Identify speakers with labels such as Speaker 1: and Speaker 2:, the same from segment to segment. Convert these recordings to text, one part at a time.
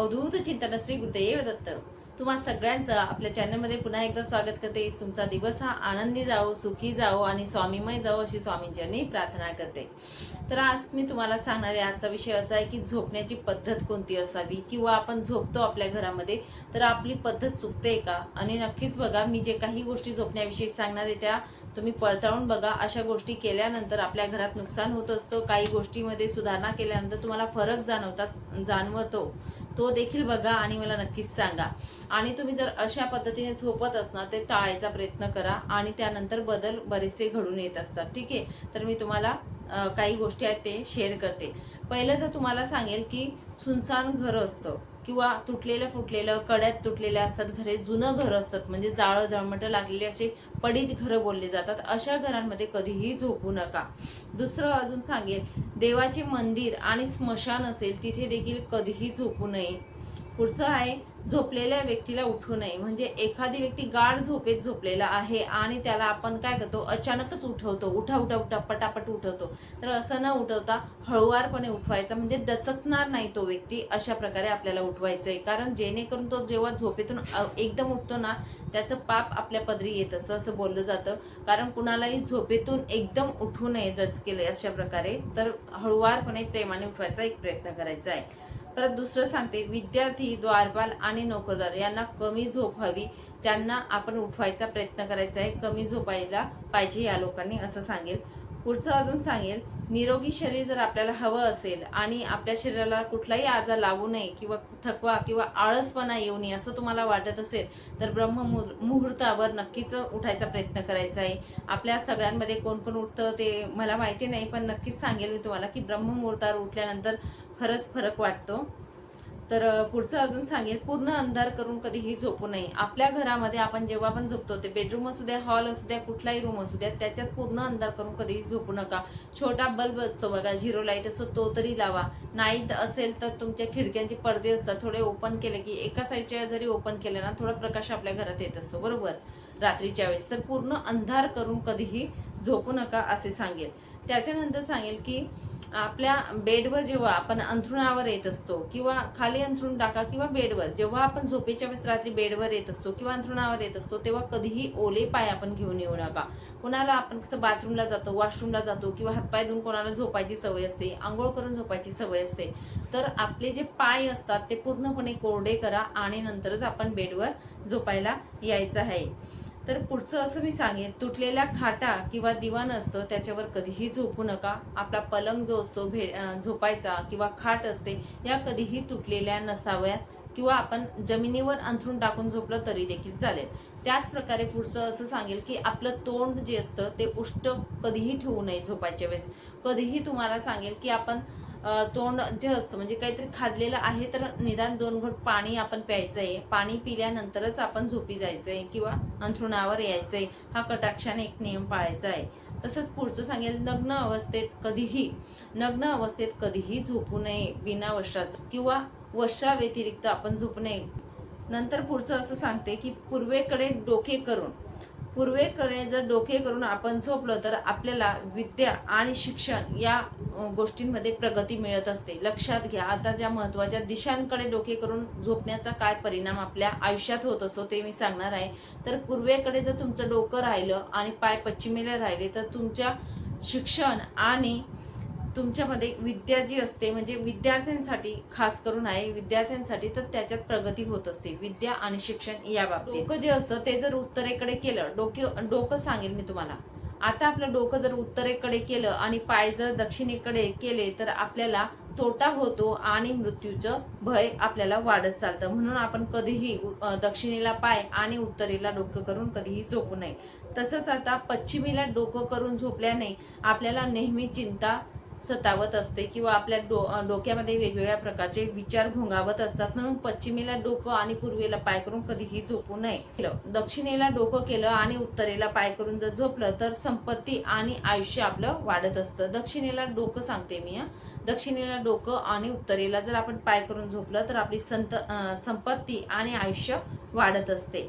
Speaker 1: अवधूत चिंतन श्री गुरुदेव दत्त. तुम्हा सगळ्यांचं आपल्या चॅनलमध्ये पुन्हा एकदा स्वागत करते. तुमचा दिवस हा आनंदी जाओ सुखी जाओ आणि स्वामीमय जाओ अशी स्वामींच्यांनी प्रार्थना करते. तर आज मी तुम्हाला सांगणार आहे आजचा विषय असा आहे की झोपण्याची पद्धत कोणती असावी किंवा आपण झोपतो आपल्या घरामध्ये तर आपली पद्धत चुकते का? आणि नक्कीच बघा मी जे काही गोष्टी झोपण्याविषयी सांगणार आहे त्या तुम्ही पडताळून बघा. अशा गोष्टी केल्यानंतर आपल्या घरात नुकसान होत असतं काही गोष्टीमध्ये सुधारणा केल्यानंतर तुम्हाला फरक जाणवतात जाणवतो. तो देखील बघा आणि मला नक्कीच सांगा. आणि तुम्ही जर अशा पद्धतीने झोपत असणार ते टाळायचा प्रयत्न करा आणि त्यानंतर बदल बरेचसे घडून येत असतात. ठीक आहे? तर मी तुम्हाला काही गोष्टी आहेत ते शेअर करते. पहिलं तर तुम्हाला सांगेल की सुनसान घर असतं. किंवा तुटलेलं फुटलेलं कड्यात तुटलेल्या असतात घरे जुनं घर असतात म्हणजे जाळं जळमटं लागलेले असे पडीत घरं बोलले जातात. अशा घरांमध्ये कधीही झोपू नका. दुसरं अजून सांगेल देवाचे मंदिर आणि स्मशान असेल तिथे देखील कधीही झोपू नये. पुढचं आहे झोपलेल्या व्यक्तीला उठू नये. म्हणजे एखादी व्यक्ती गाढ झोपेत झोपलेला आहे आणि त्याला आपण काय करतो? अचानकच उठवतो. उठा उठा उठा पटापट उठवतो. तर असं न उठवता हळुवारपणे उठवायचा. म्हणजे डचकणार नाही तो व्यक्ती अशा प्रकारे आपल्याला उठवायचं आहे कारण जेणेकरून तो जेव्हा झोपेतून एकदम उठतो ना त्याचं पाप आपल्या पदरी येत. असं असं बोललं जातं. कारण कुणालाही झोपेतून एकदम उठू नये दचकेले अशा प्रकारे. तर हळुवारपणे प्रेमाने उठवायचा एक प्रयत्न करायचा आहे. परत दुसरं सांगते विद्यार्थी द्वारपाल आणि नोकरदार यांना कमी झोप हवी. त्यांना आपण उठवायचा प्रयत्न करायचा आहे. कमी झोपायला पाहिजे या लोकांनी असं सांगेल. पुढचं अजून सांगेल निरोगी शरीर जर आपल्याला हवं असेल आणि आपल्या शरीराला कुठलाही आजार लागू नये किंवा थकवा किंवा आळसपणा येऊ नये असं तुम्हाला वाटत असेल तर ब्रह्म मुहूर्तावर नक्कीच उठायचा प्रयत्न करायचा आहे. आपल्या सगळ्यांमध्ये कोण कोण उठतं ते मला माहिती नाही पण नक्कीच सांगेल मी तुम्हाला की ब्रह्ममुहूर्तावर उठल्यानंतर खरंच फरक वाटतो. तर पुढचं अजून सांगेल पूर्ण अंधार करून कधीही झोपू नये. आपल्या घरामध्ये आपण जेव्हा पण झोपतो ते बेडरूम असू द्या हॉल असू द्या कुठलाही रूम असू द्या त्याच्यात पूर्ण अंधार करून कधीही झोपू नका. छोटा बल्ब असतो बघा झिरो लाइट असतो तो तरी लावा. नाही असेल तर तुमच्या खिडक्यांचे पडदे असतात थोडे ओपन केले की एका साईडच्या जरी ओपन केले ना थोडा प्रकाश आपल्या घरात येत असतो बरोबर? रात्रीच्या वेळेस. तर पूर्ण अंधार करून कधीही झोपू नका असे सांगेल. त्याच्यानंतर सांगेल की आपल्या बेडवर जेव्हा आपण अंथरुणावर येत असतो किंवा खाली अंथरुण टाका किंवा बेडवर जेव्हा आपण झोपेच्या वेळेस रात्री बेडवर येत असतो किंवा अंथरुणावर येत असतो तेव्हा कधीही ओले पाय आपण घेऊन येऊ नका. कुणाला आपण कसं बाथरूमला जातो वॉशरूमला जातो किंवा हातपाय धुवून कोणाला झोपायची सवय असते आंघोळ करून झोपायची सवय असते तर आपले जे पाय असतात ते पूर्णपणे कोरडे करा आणि नंतरच आपण बेडवर झोपायला यायचं आहे. तर पुढचं असं मी सांगेन तुटलेल्या खाटा किंवा दिवाण असतं त्याच्यावर कधीही झोपू नका. आपला पलंग जो असतो भे झोपायचा किंवा खाट असते या कधीही तुटलेल्या नसाव्यात किंवा आपण जमिनीवर अंथरून टाकून झोपलं तरी देखील चालेल. त्याच प्रकारे पुढचं असं सांगेल की आपलं तोंड जे असतं ते उष्ट कधीही ठेवू नये झोपायच्या वेळेस. कधीही तुम्हाला सांगेल की आपण तोंड जे असतं म्हणजे काहीतरी खाल्लेलं आहे तर निदान दोन घोट पाणी आपण प्यायचं आहे पाणी पिल्यानंतरच आपण झोपी जायचं आहे किंवा अंथरुणावर यायचं आहे हा कटाक्षाने एक नियम पाळायचा आहे तसंच पुढचं सांगेल नग्न अवस्थेत कधीही नग्न अवस्थेत कधीही झोपू नये बिना वस्त्राचं किंवा वशाव्यतिरिक्त व्यतिरिक्त आपण झोपू नये. नंतर पुढचं असं सांगते की पूर्वेकडे डोके करून पूर्वेकडे जर डोके करून आपण झोपलं तर आपल्याला विद्या आणि शिक्षण या गोष्टींमध्ये प्रगती मिळत असते. लक्षात घ्या आता ज्या महत्त्वाच्या दिशांकडे डोके करून झोपण्याचा काय परिणाम आपल्या आयुष्यात होत असतो ते मी सांगणार आहे. तर पूर्वेकडे जर तुमचं डोकं राहिलं आणि पाय पश्चिमेला राहिले तर तुमच्या शिक्षण आणि तुमच्यामध्ये विद्या जी असते म्हणजे विद्यार्थ्यांसाठी खास करून आहे विद्यार्थ्यांसाठी तर त्याच्यात प्रगती होत असते. विद्या आणि शिक्षण या बाबतीत. डोकं जे असतं ते जर उत्तरेकडे केलं डोके डोकं सांगेल मी तुम्हाला. आता आपलं डोकं जर उत्तरेकडे केलं आणि पाय जर दक्षिणेकडे केले तर आपल्याला तोटा होतो आणि मृत्यूचं भय आपल्याला वाढत चालतं. म्हणून आपण कधीही दक्षिणेला पाय आणि उत्तरेला डोकं करून कधीही झोपू नये. तसंच आता पश्चिमेला डोकं करून झोपल्याने आपल्याला नेहमी चिंता सतावत असते किंवा आपल्या डो डोक्यामध्ये वेगवेगळ्या प्रकारचे विचार घोंगावत असतात. म्हणून पश्चिमेला डोकं आणि पूर्वेला पाय करून कधीही झोपू नये. दक्षिणेला डोकं केलं आणि उत्तरेला पाय करून जर झोपलं तर संपत्ती आणि आयुष्य आपलं वाढत असतं. दक्षिणेला डोकं सांगते मी हा. दक्षिणेला डोकं आणि उत्तरेला जर आपण पाय करून झोपलं तर आपली संत संपत्ती आणि आयुष्य वाढत असते.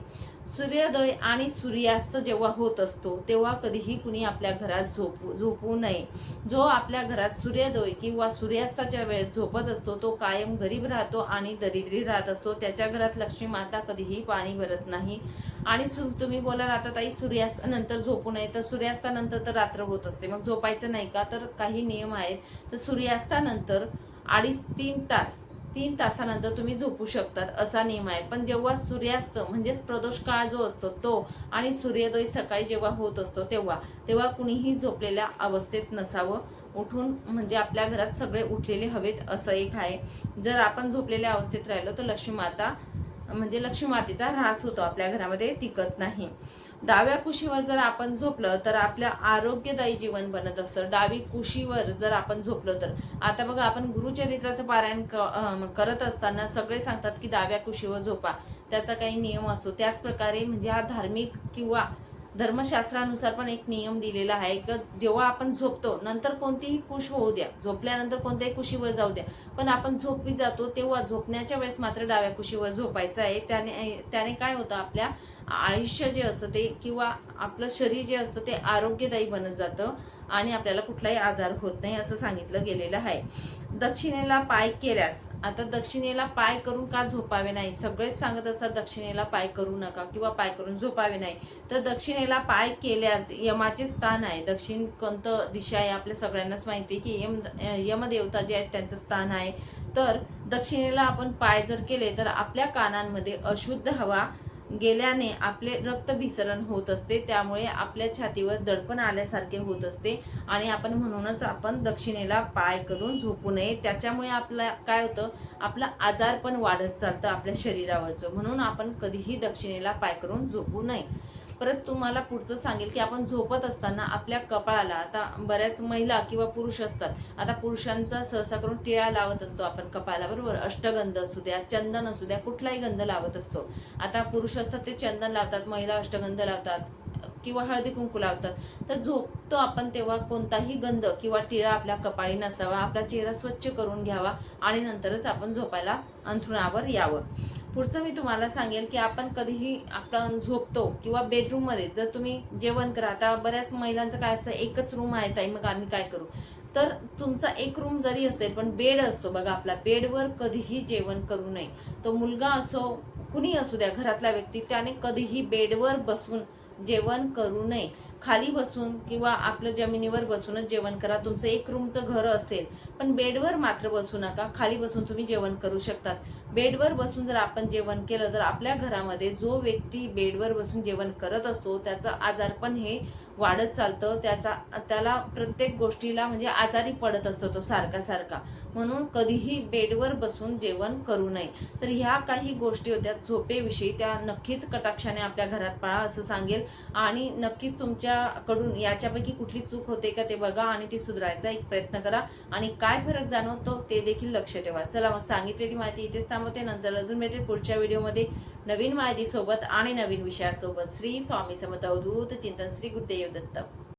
Speaker 1: सूर्योदय आणि सूर्यास्त जेव्हा होत असतो तेव्हा कधीही कुणी आपल्या घरात झोपू झोपू नये. जो आपल्या घरात सूर्योदय किंवा सूर्यास्ताच्या वेळेस झोपत असतो तो कायम गरीब राहतो आणि दरिद्री राहत असतो. त्याच्या घरात लक्ष्मी माता कधीही पाणी भरत नाही. आणि सु- तुम्ही बोलाल आता ताई सूर्यास्तानंतर झोपू नये तर सूर्यास्तानंतर तर रात्र होत असते. मग झोपायचं नाही का? तर काही नियम आहेत. तर सूर्यास्तानंतर अडीच तीन तास तीन तासानंतर तुम्ही झोपू शकतात असा नियम आहे. पण जेव्हा सूर्यास्त म्हणजेच प्रदोष काळ जो असतो तो आणि सूर्योदय सकाळी जेव्हा होत असतो तेव्हा तेव्हा कुणीही झोपलेल्या अवस्थेत नसावं. उठून म्हणजे आपल्या घरात सगळे उठलेले हवेत असं एक आहे. जर आपण झोपलेल्या अवस्थेत राहिलो तर लक्ष्मी माता म्हणजे लक्ष्मी मातेचा ऱ्हास होतो आपल्या घरामध्ये टिकत नाही. डाव्या कुशीवर जर आपण झोपलं तर आपल्या आरोग्यदायी जीवन बनत असतं. डावी कुशीवर जर आपण झोपलो तर. आता बघा आपण गुरुचरित्राचं पारायण क- करत असताना सगळे सांगतात की डाव्या कुशीवर झोपा. त्याचा काही नियम असतो. त्याच प्रकारे म्हणजे हा धार्मिक किंवा धर्मशास्त्रानुसार पण एक नियम दिलेला आहे की जेव्हा आपण झोपतो नंतर कोणतीही कुश होऊ द्या. झोपल्यानंतर कोणत्याही कुशीवर जाऊ द्या. पण आपण झोपी जातो तेव्हा झोपण्याच्या वेळेस मात्र डाव्या कुशीवर झोपायचं आहे. त्याने त्याने काय होतं? आपल्या आयुष्य जे असतं ते किंवा आपलं शरीर जे असतं ते आरोग्यदायी बनत जातं आणि आपल्याला कुठलाही आजार होत नाही असं सांगितलं गेलेलं आहे. दक्षिणेला पाय केल्यास आता दक्षिणेला पाय करून का झोपावे नाही? सगळेच सांगत असतात दक्षिणेला पाय करू नका किंवा पाय करून झोपावे नाही. तर दक्षिणेला पाय केल्यास यमाचे स्थान आहे. दक्षिण कोणतं दिशा आहे आपल्या सगळ्यांनाच माहिती आहे की यम यमदेवता जे आहेत त्यांचं स्थान आहे. तर दक्षिणेला आपण पाय जर केले तर आपल्या कानांमध्ये अशुद्ध हवा गेल्याने आपले रक्तभिसरण होत असते त्यामुळे आपल्या छातीवर दडपण आल्यासारखे होत असते आणि आपण म्हणूनच आपण दक्षिणेला पाय करून झोपू नये. त्याच्यामुळे आपला काय होतं? आपला आजार पण वाढत चालतं आपल्या शरीरावरचं. म्हणून आपण कधीही दक्षिणेला पाय करून झोपू नये. परत तुम्हाला पुढचं सांगेल की आपण झोपत असताना आपल्या कपाळाला आता बऱ्याच महिला किंवा पुरुष असतात आता पुरुषांचा सहसा करून टिळा लावत असतो आपण कपाळाला बरोबर? अष्टगंध असू द्या चंदन असू द्या कुठलाही गंध लावत असतो. आता पुरुष असतात ते चंदन लावतात महिला अष्टगंध लावतात किंवा हळदी कुंकू लावतात. तर झोपतो आपण तेव्हा कोणताही गंध किंवा टिळा आपल्या कपाळी नसावा आपला चेहरा स्वच्छ करून घ्यावा आणि नंतरच आपण झोपायला अंथरुणावर यावं. पुढचं मी तुम्हाला सांगेल की आपण कधीही आपण झोपतो किंवा बेडरूममध्ये जर तुम्ही जेवण करा आता बऱ्याच महिलांचं काय असतं एकच रूम आहे ताई मग आम्ही काय करू? तर तुमचा एक रूम जरी असेल पण बेड असतो बघा आपला बेडवर कधीही जेवण करू नये. तो मुलगा असो कुणी असू द्या घरातला व्यक्ती त्याने कधीही बेडवर बसून जेवण करू नये. खाली बसून किंवा आपलं जमिनीवर बसूनच जेवण करा. तुमचं एक रूमचं घर असेल पण बेडवर मात्र बसू नका. खाली बसून तुम्ही जेवण करू शकतात. बेडवर बसून जर आपण जेवण केलं तर आपल्या घरामध्ये जो व्यक्ती बेडवर बसून जेवण करत असतो त्याचं आजारपण हे वाढत चालतं. त्याचा त्याला प्रत्येक गोष्टीला म्हणजे आजारी पडत असतो तो सारखा सारखा. म्हणून कधीही बेडवर बसून जेवण करू नये. तर ह्या काही गोष्टी होत्या. झोपेविषयी त्या नक्कीच कटाक्षाने आपल्या घरात पाळा असं सांगेल. आणि नक्कीच तुमच्या तुमच्याकडून याच्यापैकी कुठली चूक होते का ते बघा आणि ती सुधारायचा एक प्रयत्न करा. आणि काय फरक जाणवतो ते देखील लक्ष ठेवा. चला मग सांगितलेली माहिती इथेच थांबवते. नंतर अजून भेटेल पुढच्या व्हिडिओमध्ये नवीन माहितीसोबत आणि नवीन विषयासोबत. श्री स्वामी समर्थ अवधूत चिंतन श्री गुरुदेव दत्त.